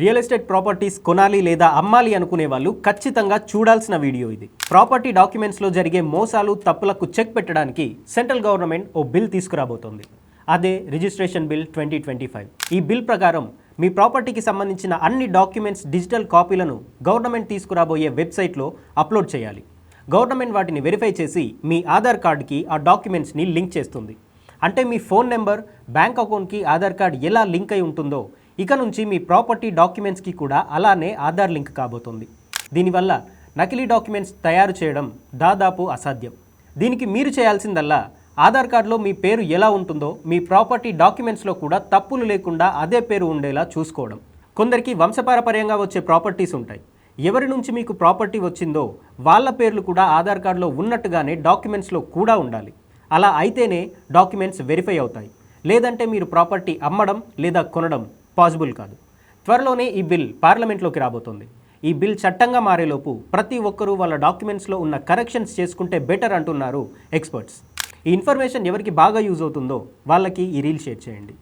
Real estate properties కొనాలి లేదా అమ్మాలి అనుకునే వాళ్ళు ఖచ్చితంగా చూడాల్సిన వీడియో ఇది. ప్రాపర్టీ డాక్యుమెంట్స్లో జరిగే మోసాలు తప్పులకు చెక్ పెట్టడానికి సెంట్రల్ గవర్నమెంట్ ఓ బిల్ తీసుకురాబోతోంది. అదే registration bill twenty twenty five. ఈ బిల్ ప్రకారం మీ ప్రాపర్టీకి సంబంధించిన అన్ని డాక్యుమెంట్స్ డిజిటల్ కాపీలను గవర్నమెంట్ తీసుకురాబోయే వెబ్సైట్లో అప్లోడ్ చేయాలి. గవర్నమెంట్ వాటిని వెరిఫై చేసి మీ ఆధార్ కార్డ్కి ఆ డాక్యుమెంట్స్ని లింక్ చేస్తుంది. అంటే మీ ఫోన్ నెంబర్ బ్యాంక్ అకౌంట్కి ఆధార్ కార్డ్ ఎలా లింక్ అయి ఉంటుందో ఇక నుంచి మీ ప్రాపర్టీ డాక్యుమెంట్స్కి కూడా అలానే ఆధార్ లింక్ కాబోతుంది. దీనివల్ల నకిలీ డాక్యుమెంట్స్ తయారు చేయడం దాదాపు అసాధ్యం. దీనికి మీరు చేయాల్సిందల్లా ఆధార్ కార్డులో మీ పేరు ఎలా ఉంటుందో మీ ప్రాపర్టీ డాక్యుమెంట్స్లో కూడా తప్పులు లేకుండా అదే పేరు ఉండేలా చూసుకోవడం. కొందరికి వంశపారపర్యంగా వచ్చే ప్రాపర్టీస్ ఉంటాయి. ఎవరి నుంచి మీకు ప్రాపర్టీ వచ్చిందో వాళ్ళ పేర్లు కూడా ఆధార్ కార్డులో ఉన్నట్టుగానే డాక్యుమెంట్స్లో కూడా ఉండాలి. అలా అయితేనే డాక్యుమెంట్స్ వెరిఫై అవుతాయి. లేదంటే మీరు ప్రాపర్టీ అమ్మడం లేదా కొనడం పాసిబుల్ కాదు. త్వరలోనే ఈ బిల్ పార్లమెంట్లోకి రాబోతోంది. ఈ బిల్ చట్టంగా మారేలోపు ప్రతి ఒక్కరూ వాళ్ళ డాక్యుమెంట్స్లో ఉన్న కరెక్షన్స్ చేసుకుంటే బెటర్ అంటున్నారు ఎక్స్పర్ట్స్. ఈ ఇన్ఫర్మేషన్ ఎవరికి బాగా యూజ్ అవుతుందో వాళ్ళకి ఈ రీల్ షేర్ చేయండి.